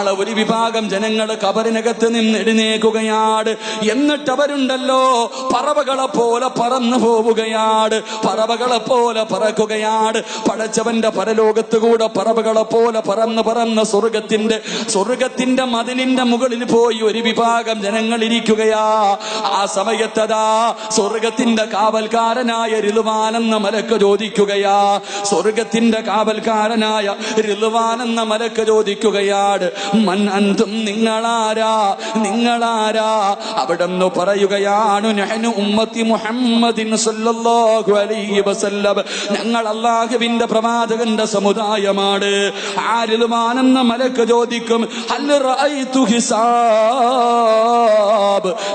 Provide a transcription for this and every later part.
നാളെ ഒരു വിഭാഗം ജനങ്ങൾ കബറിനകത്ത് നിന്ന് എഴുന്നേക്കുകയാണ് എന്നിട്ട് അവരുണ്ടല്ലോ പറവകളെ പോലെ പറന്നു പോവുകയാണ്. പറവകളെ പോലെ പറക്കുകയാണ്. പടച്ചവന്റെ പരലോകത്ത് കൂടെ പറവകളെ പോലെ പറന്ന് പറന്ന് സ്വർഗത്തിന്റെ സ്വർഗത്തിന്റെ മതിലിന്റെ മുകളിൽ പോയി ഒരു വിഭാഗം ജനങ്ങൾ ഇരിക്കുകയാ. ആ സമയത്തതാ സ്വർഗത്തിന്റെ കാവൽക്കാരനായ ഋതുവാനെന്ന മലക്ക് ചോദിക്കുകയാ. സ്വർഗത്തിന്റെ കാവൽക്കാരനായ ഋതുവാനെന്ന മലക്ക് ചോദിക്കുകയാണ്. മൻ നിങ്ങളാരാ? നിങ്ങളാരാ? അവിടെ നിന്ന് പറയുകയാണ് ഉമ്മത്തി മുഹമ്മദിൻ സല്ലല്ലാഹു അലൈഹി വസല്ലം. ഞങ്ങൾ അള്ളാഹുവിന്റെ പ്രവാചകന്റെ സമുദായമാണ്. ആരിലും ആനന്ദ മലക്ക് ചോദിക്കും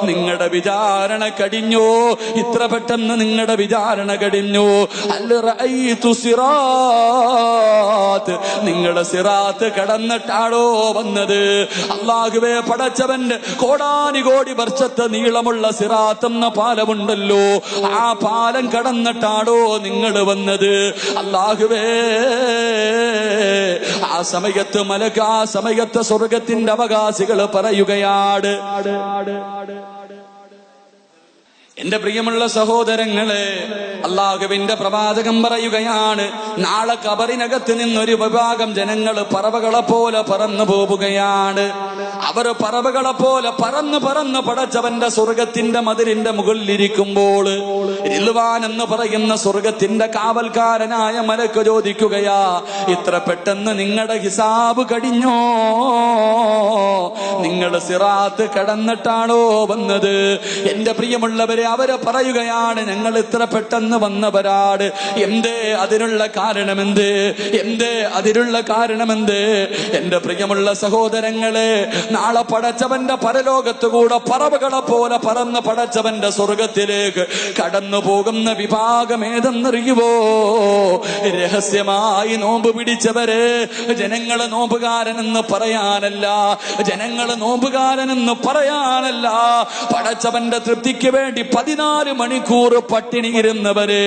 നിങ്ങളുടെ വിചാരണ കടിഞ്ഞു ഇത്ര പെട്ടെന്ന് നിങ്ങളുടെ വിചാരണ കടിഞ്ഞു നിങ്ങളുടെ സിറാത്ത് കടന്നിട്ടാണോ വന്നത്. അള്ളാഹുവേ പടച്ചവന്റെ കോടാനി കോടി വർഷത്തെ നീളമുള്ള സിറാത്തെന്ന പാലമുണ്ടല്ലോ. ആ പാലം കടന്നിട്ടാണോ നിങ്ങൾ വന്നത്? അള്ളാഹുവേ ആ സമയത്ത് മലക്ക് ആ സമയത്ത് സ്വർഗത്തിന്റെ അവകാശികൾ പറയുകയാണ്. എന്റെ പ്രിയമുള്ള സഹോദരങ്ങളെ അള്ളാഹുവിന്റെ പ്രവാചകം പറയുകയാണ് നാളെ കബറിനകത്ത് നിന്നൊരു വിഭാഗം ജനങ്ങൾ പറവകളെ പോലെ പറന്നു പോവുകയാണ്. അവർ പറവകളെ പോലെ പറന്ന് പറന്ന് പടച്ചവന്റെ സ്വർഗത്തിന്റെ മതിലിന്റെ മുകളിലിരിക്കുമ്പോൾ എന്ന് പറയുന്ന സ്വർഗത്തിന്റെ കാവൽക്കാരനായ മലക്ക് ചോദിക്കുകയാ ഇത്ര പെട്ടെന്ന് നിങ്ങളുടെ ഹിസാബ് കടിഞ്ഞോ നിങ്ങൾ സിറാത്ത് കടന്നിട്ടാണോ വന്നത്? എന്റെ പ്രിയമുള്ളവരെ അവർ പറയുകയാണ് ഞങ്ങൾ ഇത്ര പെട്ടെന്ന് വന്നവരാട് എന്തേ അതിനുള്ള കാരണമെന്ത്? എന്തേ അതിനുള്ള കാരണമെന്ത്? എന്റെ പ്രിയമുള്ള സഹോദരങ്ങളെ നാളെ പടച്ചവന്റെ പരലോകത്ത് കൂടെ പറവകളെ പോലെ പറന്ന് പടച്ചവന്റെ സ്വർഗത്തിലേക്ക് കടന്നു പോകുന്ന വിഭാഗം ഏതെന്നറിയുവോ? രഹസ്യമായി നോമ്പ് പിടിച്ചവരെ ജനങ്ങൾ നോമ്പുകാരനെന്ന് പറയാനല്ല ജനങ്ങൾ നോമ്പുകാരനെന്ന് പറയാനല്ല. പടച്ചവന്റെ തൃപ്തിക്ക് വേണ്ടി പതിനാല് മണിക്കൂർ പട്ടിണി ഇരുന്നവരെ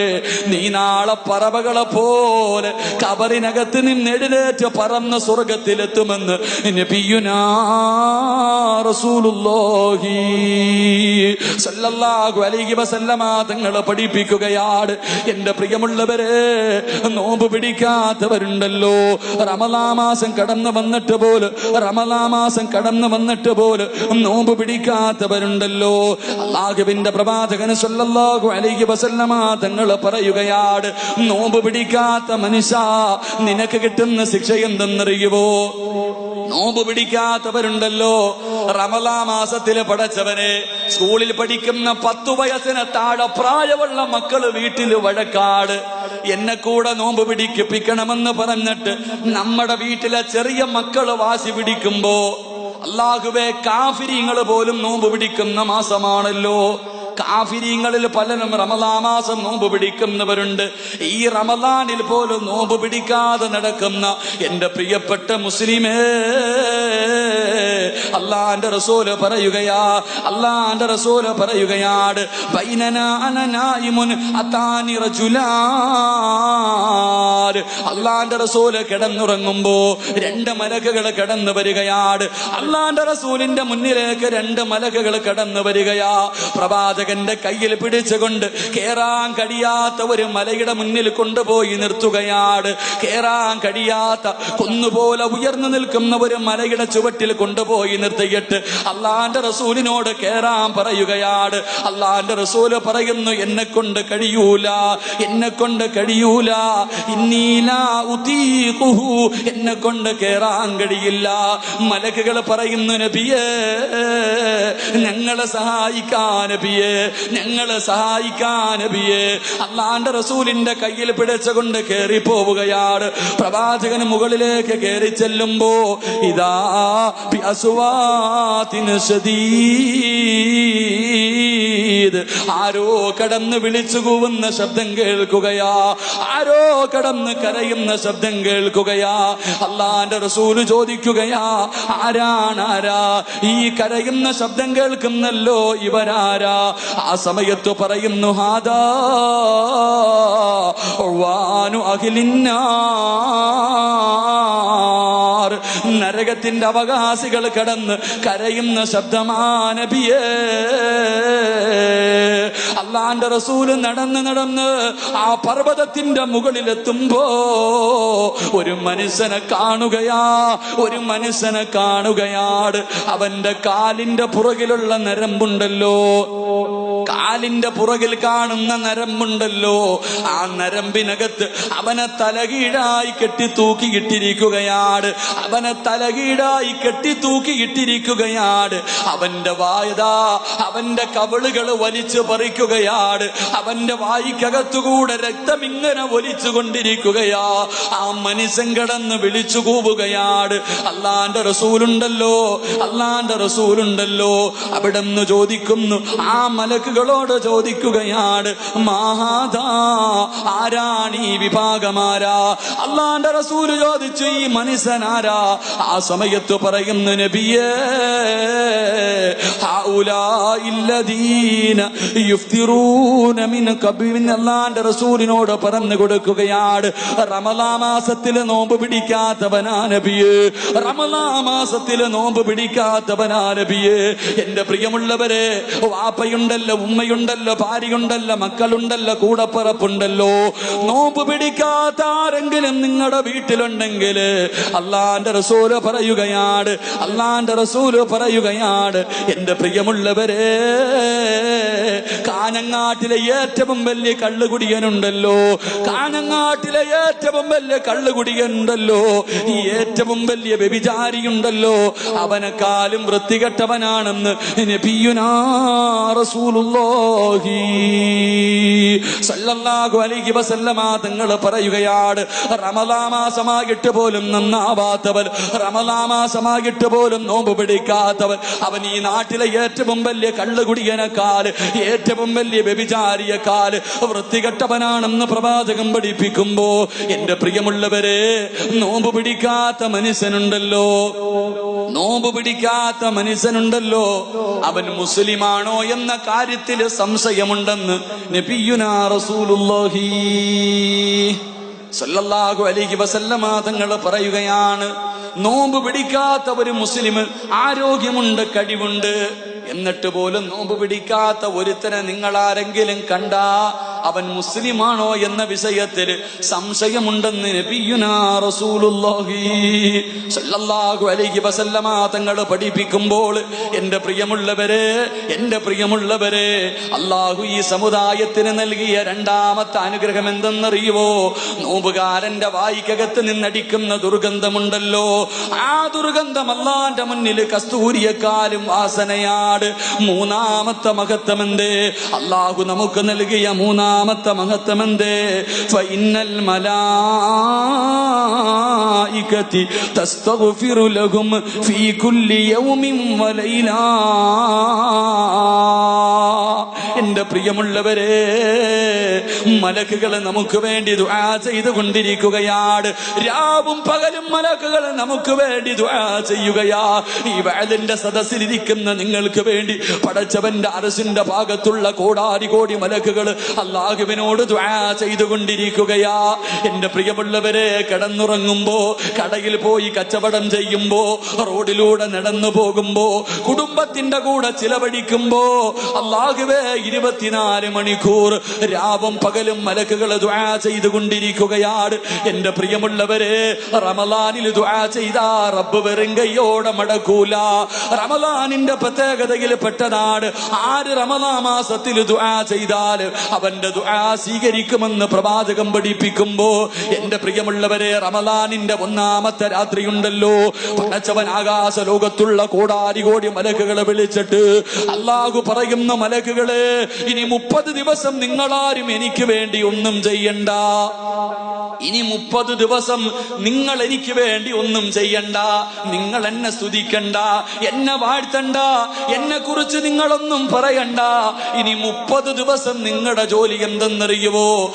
നീ നാളെ പറവകളെ പോലെ കബറിനകത്ത് നിന്നെഴുന്നേറ്റ് പറന്ന് സ്വർഗത്തിലെത്തുമെന്ന് നബിയുനാ തങ്ങൾ പഠിപ്പിക്കുകയാണ്. എന്റെ പ്രിയമുള്ളവരെ നോമ്പ് പിടിക്കാത്തവരുണ്ടല്ലോ. റമലാമാസം കടന്നു വന്നിട്ട് പോലും റമലാമാസം കടന്നു വന്നിട്ട് പോലും നോമ്പ് പിടിക്കാത്തവരുണ്ടല്ലോ. അള്ളാഹുവിന്റെ പ്രവാചകന് സല്ലല്ലാഹു അലൈഹി വസല്ലമ തങ്ങൾ പറയുകയാണ് നോമ്പ് പിടിക്കാത്ത മനുഷ്യ നിനക്ക് കിട്ടുന്ന ശിക്ഷ എന്തെന്നറിയുവോ? നോമ്പ് പിടിക്കാത്തവരുണ്ടല്ലോ. റമലാ മാസത്തിൽ പടച്ചവനെ സ്കൂളിൽ പഠിക്കുന്ന പത്തു വയസ്സിന് താഴെ പ്രായമുള്ള മക്കൾ വീട്ടിൽ വഴക്കാട്. എന്നെ കൂടെ നോമ്പ് പിടിക്കിപ്പിക്കണമെന്ന് പറഞ്ഞിട്ട് നമ്മുടെ വീട്ടിലെ ചെറിയ മക്കൾ വാശി പിടിക്കുമ്പോ അള്ളാഹുവെ കാഫിരിങ്ങൾ പോലും നോമ്പ് പിടിക്കുന്ന മാസമാണല്ലോ. കാഫിരിങ്ങളിൽ പലരും റമദാമാസം നോമ്പ് പിടിക്കുന്നവരുണ്ട്. ഈ റമദാനിൽ പോലും നോമ്പ് പിടിക്കാതെ നടക്കുന്ന എന്റെ പ്രിയപ്പെട്ട മുസ്ലിമേ അള്ളാന്റെ റസൂൽ പറയുകയാ അള്ളാന്റെ റസൂൽ പറയുകയാണ് അള്ളാന്റെ റസൂൽ കിടന്നുറങ്ങുമ്പോ രണ്ട് മലക്കുകൾ കിടന്നു വരികയാണ് അള്ളാന്റെ റസൂലിന്റെ മുന്നിലേക്ക് രണ്ട് മലക്കുകൾ കടന്നു വരികയാ. പ്രവാചകന്റെ കയ്യിൽ പിടിച്ചുകൊണ്ട് കേറാൻ കഴിയാത്ത ഒരു മലയുടെ മുന്നിൽ കൊണ്ടുപോയി നിർത്തുകയാണ്. കേറാൻ കഴിയാത്ത കുന്നുപോലെ ഉയർന്നു നിൽക്കുന്ന ഒരു മലയുടെ ചുവട്ടിൽ കൊണ്ടുപോയി നിർത്തിയിട്ട് അള്ളാന്റെ റസൂലിനോട് കേറാൻ പറയുകയാണ്. അള്ളാന്റെ റസൂൽ പറയുന്നു എന്നെ കൊണ്ട് കഴിയൂല എന്നെ കൊണ്ട് കഴിയൂല എന്നെ കൊണ്ട് കേറാൻ കഴിയില്ല. മലക്കുകൾ പറയുന്നു നബിയേ ഞങ്ങളെ സഹായിക്കാൻ നബിയേ. ഞങ്ങളെ സഹായിക്കാൻ നബിയേ. അള്ളാന്റെ റസൂലിന്റെ കയ്യിൽ പിടിച്ചുകൊണ്ട് കയറി പോവുകയാണ് പ്രവാചകന് മുകളിലേക്ക് കയറി ചെല്ലുമ്പോ ഇതാ ശദീദ് ആരോ കടന്ന് വിളിച്ചു കൂവുന്ന ശബ്ദം കേൾക്കുകയാ. ആരോ കടന്ന് കരയുന്ന ശബ്ദം കേൾക്കുകയാ. അള്ളാന്റെ റസൂൽ ചോദിക്കുകയാ ആരാണ് ആരാ? ഈ കരയുന്ന ശബ്ദം കേൾക്കുന്നല്ലോ ഇവരാരാ? ആ സമയത്ത് പറയുന്നു ഹാദാ വാനു നരകത്തിന്റെ അവകാശികൾ കടന്ന് കരയുന്ന ശബ്ദമാനബിയേ അള്ളാന്റെ റസൂൽ നടന്ന് നടന്ന് ആ പർവതത്തിന്റെ മുകളിലെത്തുമ്പോ ഒരു മനുഷ്യനെ കാണുകയാ ഒരു മനുഷ്യനെ കാണുകയാണ് അവന്റെ കാലിന്റെ പുറകിലുള്ള നരമ്പുണ്ടല്ലോ. കാലിന്റെ പുറകിൽ കാണുന്ന നരമ്പുണ്ടല്ലോ. ആ നരമ്പിനകത്ത് അവനെ തലകീഴായി കെട്ടി തൂക്കി ഇട്ടിരിക്കുകയാണ് അവനെ തലകീഴായി കെട്ടി തൂക്കി ഇട്ടിരിക്കുകയാണ് അവന്റെ വായതാ അവന്റെ കവളുകൾ വലിച്ചു പറിക്കുകയാണ്. അവന്റെ വായിക്കകത്തുകൂടെ രക്തം ഇങ്ങനെ ഒലിച്ചു കൊണ്ടിരിക്കുകയാ ആ മനുഷ്യൻ കിടന്ന് വിളിച്ചു കൂവുകയാണ്. അള്ളാന്റെ റസൂലുണ്ടല്ലോ അള്ളാന്റെ റസൂലുണ്ടല്ലോ. അവിടെ നിന്ന് ചോദിക്കുന്നു ആ മലക്കുകളോട് ചോദിക്കുകയാണ് മഹാദാ ആരാണി വിഭാഗമാരാ? അള്ളാന്റെ റസൂൽ ചോദിച്ചു ഈ മനുഷ്യനാരാ? ആ സമയത്ത് പറയുന്നു നബിയേ അള്ളാന്റെ റസൂലിനോട് പറഞ്ഞു കൊടുക്കുകയാണ്. റമലാ മാസത്തിൽ നോമ്പ് പിടിക്കാത്തവനാ നബിയേ. റമലാ മാസത്തിൽ നോമ്പ് പിടിക്കാത്തവനാ നബിയേ. എന്റെ പ്രിയമുള്ളവരെ വാപ്പയുണ്ടല്ലോ ഉമ്മയുണ്ടല്ലോ ഭാര്യയുണ്ടല്ലോ മക്കളുണ്ടല്ലോ കൂടപ്പറപ്പുണ്ടല്ലോ. നോമ്പ് പിടിക്കാത്ത ആരെങ്കിലും നിങ്ങളുടെ വീട്ടിലുണ്ടെങ്കിൽ അള്ളാന്റെ റസൂൽ പറയുകയാണ് അള്ളാന്റെ റസൂൽ പറയുകയാണ് എന്റെ പ്രിയമുള്ളവരെ കാനങ്ങാട്ടിലെ ഏറ്റവും വലിയ കള്ളുകുടിയനുണ്ടല്ലോ. കാനങ്ങാട്ടിലെ ഏറ്റവും വലിയ കള്ളുകുടിയനുണ്ടല്ലോ. ഈ ഏറ്റവും വലിയ വ്യഭിചാരിയുണ്ടല്ലോ. അവനെക്കാളും വൃത്തികെട്ടവനാണെന്ന് തങ്ങൾ പറയുകയാണ് റമലാമാസമാകിട്ട് പോലും നന്നാവാത്തവൻ റമലാമാസമാകിട്ട് പോലും നോമ്പ് പിടിക്കാത്തവൻ അവൻ ഈ നാട്ടിലെ ഏറ്റവും വലിയ കള്ളുകുടിയനെക്കാൽ ഏറ്റവും വലിയ വ്യഭിചാരിയെക്കാൽ വൃത്തികെട്ടവനാണെന്ന് പ്രവാചകം പഠിപ്പിക്കുമ്പോ എന്റെ പ്രിയമുള്ളവരെ നോമ്പ് പിടിക്കാത്ത മനുഷ്യനുണ്ടല്ലോ. നോമ്പ് പിടിക്കാത്ത മനുഷ്യനുണ്ടല്ലോ. അവൻ മുസ്ലിമാണോ എന്ന കാര്യത്തിൽ സംശയമുണ്ടെന്ന് നബിയുനാ റസൂലുള്ളാഹി സല്ലല്ലാഹു അലൈഹി വസല്ലമ തങ്ങൾ പറയുകയാണ്. നോമ്പ് പിടിക്കാത്ത ഒരു മുസ്ലിം ആരോഗ്യമുണ്ട് കഴിവുണ്ട്. എന്നിട്ട് പോലും നോമ്പ് പിടിക്കാത്ത ഒരുത്തനെ നിങ്ങൾ ആരെങ്കിലും കണ്ടാ അവൻ മുസ്ലിമാണോ എന്ന വിഷയത്തിൽ സംശയമുണ്ടെന്ന് തങ്ങൾ പഠിപ്പിക്കുമ്പോൾ എന്റെ പ്രിയമുള്ളവരെ എന്റെ പ്രിയമുള്ളവരെ അള്ളാഹു ഈ സമുദായത്തിന് നൽകിയ രണ്ടാമത്തെ അനുഗ്രഹം എന്തെന്നറിയുവോ? നോമ്പുകാരന്റെ വായിക്കകത്ത് നിന്നടിക്കുന്ന ദുർഗന്ധമുണ്ടല്ലോ. ആ ദുർഗന്ധം അള്ളാന്റെ മുന്നിൽ കസ്തൂരിയെക്കാലും വാസനയാണ്. മൂന്നാമത്തെ മഹത്വം എന്തേ അള്ളാഹു നമുക്ക് നൽകിയ മൂന്നാമത്തെ മഹത്വം എന്തേ ഫൈനൽ മലായികത്തി തസ്തഗ്ഫിറു ലഹും ഫീ കുല്ലി യൗമിൻ വലൈല. എന്റെ പ്രിയമുള്ളവരെ മലക്കുകളെ നമുക്ക് വേണ്ടി ദുആ ചെയ്തുകൊണ്ടിരിക്കുകയാണ്. രാവും പകലും മലക്കുകൾ നമുക്ക് വേണ്ടി ദുആ ചെയ്യുകയാ. ഈ വയലിന്റെ സദസ്സിലിരിക്കുന്ന നിങ്ങൾക്ക് വേണ്ടി പടച്ചവന്റെ അരസിന്റെ ഭാഗത്തുള്ള കോടാരി കോടി മലക്കുകൾ അള്ളാഹുവിനോട് ചെയ്തുകൊണ്ടിരിക്കുകയാ. എന്റെ പ്രിയമുള്ളവരെ കിടന്നുറങ്ങുമ്പോ കടയിൽ പോയി കച്ചവടം ചെയ്യുമ്പോ റോഡിലൂടെ നടന്നു പോകുമ്പോ കുടുംബത്തിന്റെ കൂടെ ചിലവഴിക്കുമ്പോ അള്ളാഹുവേ ഇരുപത്തിനാല് മണിക്കൂർ രാവും പകലും മലക്കുകൾ ദുആ ചെയ്തുകൊണ്ടിരിക്കുകയാണ്. എന്റെ പ്രിയമുള്ളവരെ റമലാനിൽ ദുആ ചെയ്ത റബ്ബ് വെറും കയ്യോടെ മടക്കൂല. റമലാനിന്റെ പ്രത്യേകതയിൽ പെട്ടതാണ് ആര് റമലാ മാസത്തിൽ ദുആ ചെയ്താൽ അവന്റെ ദുആ സ്വീകരിക്കുമെന്ന് പ്രവാചകം പഠിപ്പിക്കുമ്പോ എന്റെ പ്രിയമുള്ളവരെ റമലാനിന്റെ ഒന്നാമത്തെ രാത്രിയുണ്ടല്ലോ. പടച്ചവൻ ആകാശ ലോകത്തുള്ള കോടാരി കോടി മലക്കുകളെ വിളിച്ചിട്ട് അള്ളാഹു പറയുന്ന മലക്കുകളെ ഇനി മുപ്പത് ദിവസം നിങ്ങളാരും എനിക്ക് വേണ്ടി ഒന്നും ചെയ്യണ്ട. ഇനി മുപ്പത് ദിവസം നിങ്ങൾ എനിക്ക് വേണ്ടി ഒന്നും ചെയ്യണ്ട. നിങ്ങൾ എന്നെ സ്തുതിക്കണ്ട. എന്നെ വാഴ്ത്തണ്ട. എന്നെ കുറിച്ച് നിങ്ങളൊന്നും പറയണ്ട. ഇനി മുപ്പത് ദിവസം നിങ്ങളുടെ ജോലി എന്തെന്നറിയുവോ?